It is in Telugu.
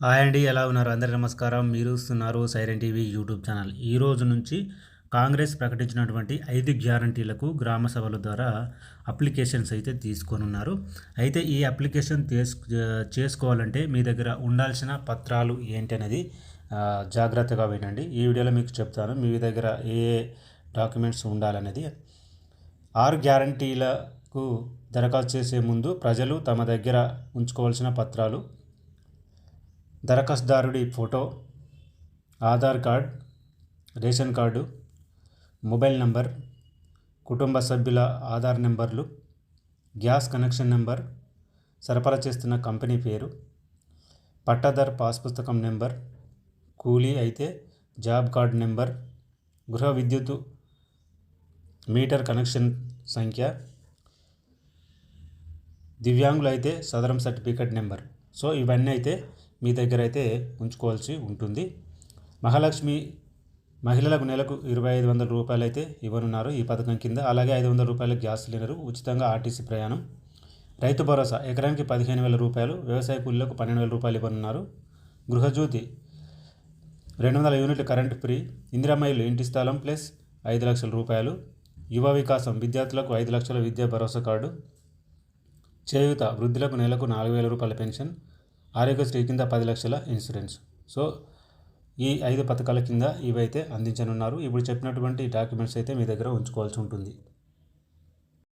హాయ్ అండి ఎలా ఉన్నారు? అందరి నమస్కారం. మీరు చూస్తున్నారు సైరన్ టీవీ యూట్యూబ్ ఛానల్. ఈ రోజు నుంచి కాంగ్రెస్ ప్రకటించినటువంటి ఐదు గ్యారంటీలకు గ్రామ సభల ద్వారా అప్లికేషన్స్ అయితే తీసుకోనున్నారు. అయితే ఈ అప్లికేషన్ చేసుకోవాలంటే మీ దగ్గర ఉండాల్సిన పత్రాలు ఏంటి అనేది జాగ్రత్తగా వినండి. ఈ వీడియోలో మీకు చెప్తాను మీ దగ్గర ఏ ఏ డాక్యుమెంట్స్ ఉండాలనేది. ఆరు గ్యారంటీలకు దరఖాస్తు చేసే ముందు ప్రజలు తమ దగ్గర ఉంచుకోవాల్సిన పత్రాలు దరఖాస్తుదారుడి photo Aadhaar card ration card mobile number కుటుంబ సభ్యుల ఆధార్ నెంబర్లు గ్యాస్ కనెక్షన్ నెంబర్ సరఫరా చేస్తున్న కంపెనీ పేరు పట్టాదార్ పాస్ పుస్తకం నెంబర్ కూలీ అయితే జాబ్ కార్డ్ నెంబర్ గృహ విద్యుత్ మీటర్ కనెక్షన్ సంఖ్య దివ్యాంగులు అయితే సదరం సర్టిఫికేట్ నెంబర్. సో ఇవన్నీ అయితే మీ దగ్గర అయితే ఉంచుకోవాల్సి ఉంటుంది. మహాలక్ష్మి మహిళలకు నెలకు ఇరవై ఐదు వందల రూపాయలు అయితే ఇవ్వనున్నారు ఈ పథకం కింద. అలాగే ఐదు వందల రూపాయల గ్యాస్ సిలిండర్ ఉచితంగా ఆర్టీసీ ప్రయాణం. రైతు భరోసా ఎకరానికి పదిహేను వేల రూపాయలు వ్యవసాయ కూలీలకు పన్నెండు వేల రూపాయలు ఇవ్వనున్నారు. గృహజ్యోతి రెండు వందల యూనిట్ కరెంట్ ఫ్రీ ఇందిరామైలు ఇంటి స్థలం ప్లస్ ఐదు లక్షల రూపాయలు. యువ వికాసం విద్యార్థులకు ఐదు లక్షల విద్యా భరోసా కార్డు. చేయూత వృద్ధులకు నెలకు నాలుగు వేల రూపాయల పెన్షన్. ఆరోగ్యశ్రీ కింద పది లక్షల ఇన్సూరెన్స్. సో ఈ ఐదు పథకాల కింద ఇవైతే అందించనున్నారు. ఇప్పుడు చెప్పినటువంటి డాక్యుమెంట్స్ అయితే మీ దగ్గర ఉంచుకోవాల్సి ఉంటుంది.